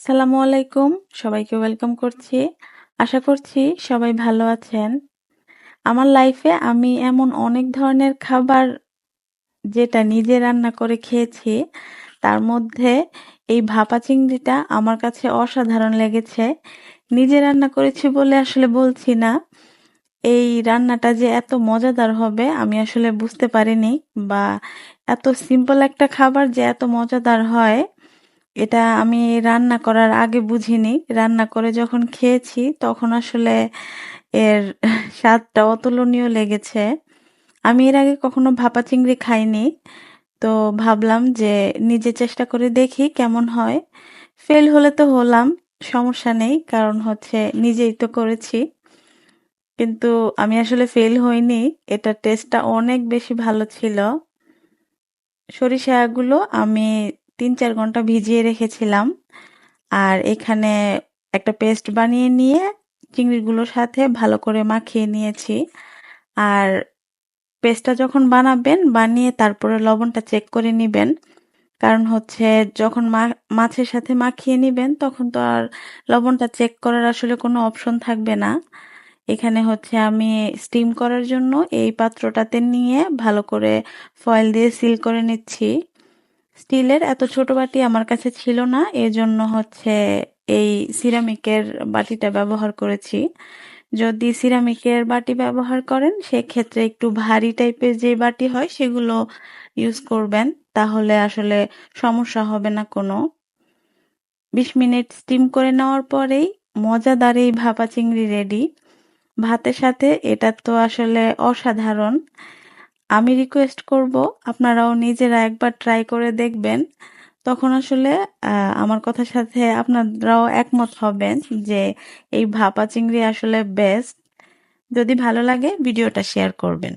সালামু আলাইকুম। সবাইকে ওয়েলকাম করছি। আশা করছি সবাই ভালো আছেন। আমার লাইফে আমি এমন অনেক ধরনের খাবার যেটা নিজে রান্না করে খেয়েছি, তার মধ্যে এই ভাপা চিংড়িটা আমার কাছে অসাধারণ লেগেছে। নিজে রান্না করেছি বলে আসলে বলছি না। এই রান্নাটা যে এত মজাদার হবে আমি আসলে বুঝতে পারিনি বা এত সিম্পল একটা খাবার যে এত মজাদার হয়। এটা আমি রান্না করার আগে বুঝিনি। রান্না করে যখন খেয়েছি, তখন আসলে এর স্বাদটা অতুলনীয় লেগেছে। আমি এর আগে কখনো ভাপা চিংড়ি খাইনি। তো ভাবলাম যে নিজে চেষ্টা করে দেখি কেমন হয়। ফেল হলে তো হলাম, সমস্যা নেই, কারণ হচ্ছে নিজেই তো করেছি। কিন্তু আমি আসলে ফেল হইনি। এটা টেস্টটা অনেক বেশি ভালো ছিল। সরিষাগুলো আমি তিন চার ঘণ্টা ভিজিয়ে রেখেছিলাম। আর এখানে একটা পেস্ট বানিয়ে নিয়ে চিংড়িগুলোর সাথে ভালো করে মাখিয়ে নিয়েছি। আর পেস্টটা যখন বানাবেন, বানিয়ে তারপরে লবণটা চেক করে নিবেন। কারণ হচ্ছে যখন মাছের সাথে মাখিয়ে নিবেন, তখন তো আর লবণটা চেক করার আসলে কোনো অপশন থাকবে না। এখানে হচ্ছে আমি স্টিম করার জন্য এই পাত্রটাতে নিয়ে ভালো করে ফয়েল দিয়ে সিল করে নিচ্ছি। স্টিলের এত ছোট বাটি আমার কাছে ছিল না। এজন্য হচ্ছে এই সিরামিকের বাটিটা ব্যবহার করেছি। যদি সিরামিকের বাটি ব্যবহার করেন, সেক্ষেত্রে একটু ভারী টাইপের যে বাটি হয়, সেগুলো ইউজ করবেন। তাহলে আসলে সমস্যা হবে না কোনো। বিশ মিনিট স্টিম করে নেওয়ার পরেই মজাদার এই ভাপা চিংড়ি রেডি ভাতের সাথে এটা তো আসলে অসাধারণ। আমি রিকোয়েস্ট করব, আপনারাও নিজেরা একবার ট্রাই করে দেখবেন। তখন আসলে আমার কথার সাথে আপনারাও একমত হবেন যে এই ভাপা চিংড়ি আসলে বেস্ট যদি ভালো লাগে, ভিডিওটা শেয়ার করবেন।